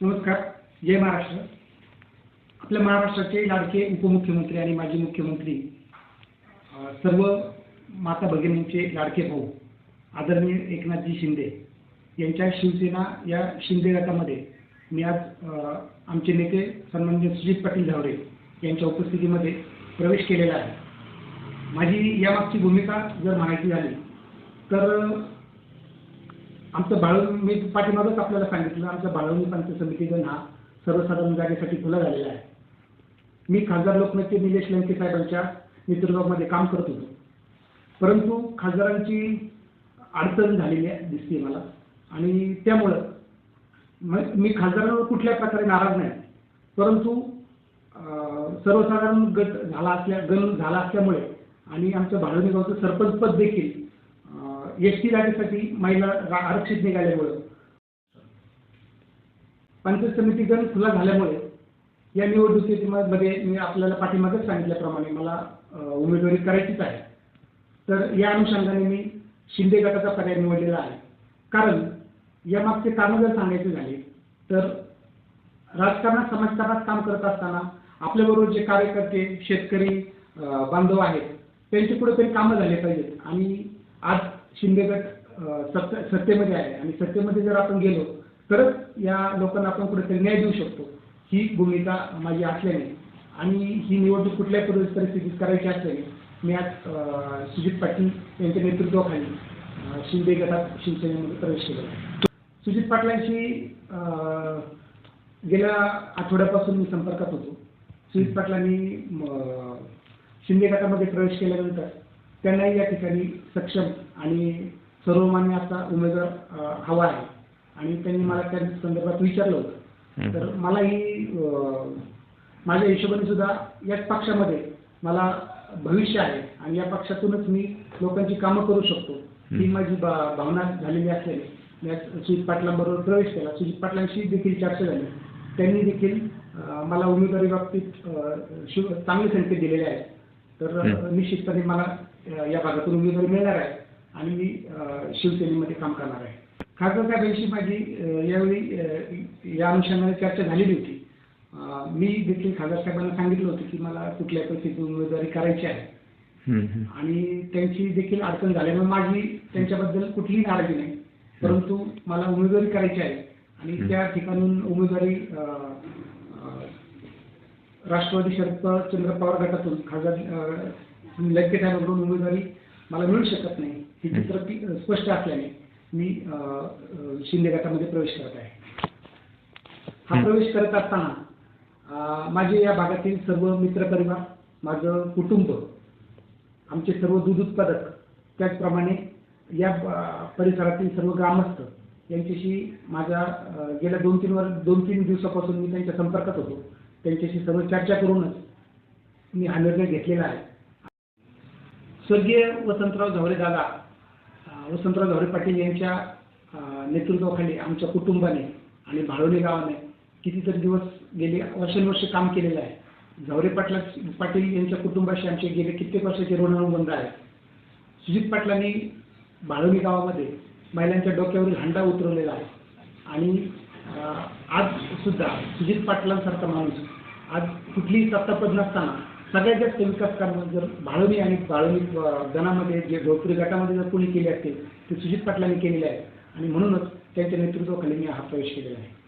नमस्कार. जय महाराष्ट्र. आपल्या महाराष्ट्राचे लाडके उपमुख्यमंत्री आणि माजी मुख्यमंत्री सर्व माता भगिनींचे लाडके भाऊ आदरणीय एकनाथजी शिंदे यांच्या शिवसेना या शिंदे गटामध्ये मी आज आमचे नेते सन्माननीय सुजित पाटील झावरे यांच्या उपस्थितीमध्ये प्रवेश केलेला आहे. माझी यामागची भूमिका जर माहिती झाली तर आमचं बाळवणी मी पाठीमागंच आपल्याला सांगितलं आमच्या बाळवणी पंच समितीगण हा सर्वसाधारण जागेसाठी खुला झालेला आहे. मी खासदार लोकनेते निलेश लंके साहेबांच्या नेतृत्वामध्ये काम करत होतो. परंतु खासदारांची अडचण झालेली आहे दिसते मला. आणि त्यामुळं मग मी खासदारांवर कुठल्या प्रकारे नाराज नाही. परंतु सर्वसाधारण गट झाला असल्या गण झाला असल्यामुळे आणि आमचं भाडवणी गावचं सरपंच पद देखील एस टी जागेसाठी महिला रा- आरक्षित निघाल्यामुळं पंचायत समितीकरण खुला झाल्यामुळे या निवडणुकीमध्ये मी आपल्याला पाठीमागच सांगितल्याप्रमाणे मला उमेदवारी करायचीच आहे. तर या अनुषंगाने मी शिंदे गटाचा पर्याय निवडलेला आहे. कारण यामागचे कारणं जर सांगायचे झाले तर राजकारणात समाजकारणात काम करत असताना आपल्याबरोबर जे कार्यकर्ते शेतकरी बांधव आहेत त्यांची कुठेतरी कामं झाले पाहिजेत. आणि आज शिंदे गट अं, सत्तेमध्ये आहे. आणि सत्तेमध्ये जर आपण गेलो तरच या लोकांना आपण कुठेतरी न्याय देऊ शकतो. ही भूमिका माझी असल्याने. आणि ही निवडणूक कुठल्याही परिस्थितीत करायची असल्याने मी आज सुजित पाटील यांच्या नेतृत्वाखाली शिंदे गटात शिवसेनेमध्ये प्रवेश केला. सुजित पाटलांशी गेल्या आठवड्यापासून मी संपर्कात होतो. सुजित पाटलांनी शिंदे गटामध्ये प्रवेश केल्यानंतर त्यांनाही या ठिकाणी सक्षम आणि सर्वमान्य असा उमेदवार हवा आहे. आणि त्यांनी मला त्या संदर्भात विचारलं होतं. तर मलाही अं, माझ्या हिशोबाने सुद्धा याच पक्षामध्ये मला भविष्य आहे आणि या पक्षातूनच मी लोकांची कामं करू शकतो. ही माझी भावना झालेली आज सुजित पाटलांबरोबर प्रवेश केला. सुजित पाटलांशी देखील चर्चा झाली. त्यांनी देखील मला उमेदवारी बाबतीत चांगले संकेत दिलेले आहेत. तर निश्चितपणे मला या भागातून उमेदवारी मिळणार आहे आणि मी शिवसेनेमध्ये काम करणार आहे. खासदार साहेबांशी माझी यावेळी या अनुषंगाने चर्चा झालेली होती. मी देखील खासदार साहेबांना सांगितलं होतं की मला कुठल्या परिस्थितीत उमेदवारी करायची आहे. आणि त्यांची देखील अडचण झाल्यामुळे माझी त्यांच्याबद्दल कुठलीही नाराजी नाही. परंतु मला उमेदवारी करायची आहे आणि त्या ठिकाणून उमेदवारी राष्ट्रवादी शरद पवार चंद्र पवार गटातून खासदार अं, लंके साहेबांकडून उमेदवारी मला मिळू शकत नाही. ही चित्र स्पष्ट असल्याने मी शिंदे गटामध्ये प्रवेश करत आहे. हा प्रवेश करत असताना माझे या भागातील सर्व मित्रपरिवार माझं कुटुंब आमचे सर्व दूध उत्पादक त्याचप्रमाणे या परिसरातील सर्व ग्रामस्थ यांच्याशी माझ्या गेल्या दोन तीन वर दोन तीन दिवसापासून मी त्यांच्या संपर्कात होतो. त्यांच्याशी सर्व चर्चा करूनच मी हा निर्णय घेतलेला आहे. स्वर्गीय वसंतराव झवरे दादा वसंतराव झवरे पाटील यांच्या नेतृत्वाखाली आमच्या कुटुंबाने आणि भाळोली गावाने कितीतरी दिवस गेले वर्षानुवर्ष काम केलेलं आहे. झवरे पाटला पाटील यांच्या कुटुंबाशी आमचे गेले कित्येक वर्षाचे ऋणानुबंध आहे सुजित पाटलांनी भाळोली गावामध्ये महिलांच्या डोक्यावरील हंडा उतरवलेला आहे. आणि आज सुद्धा सुजित पाटलांसारखा माणूस आज कुठलीही सत्तापद नसताना सगळ्यात जास्त विकास कामं जर भाळवणी आणि भाळवणी गणामध्ये जे झोपडी गटामध्ये जर कोणी केले असतील ते सुजित पाटलांनी केलेले आहे. आणि म्हणूनच त्यांच्या नेतृत्वाखाली मी हा प्रवेश केलेला आहे.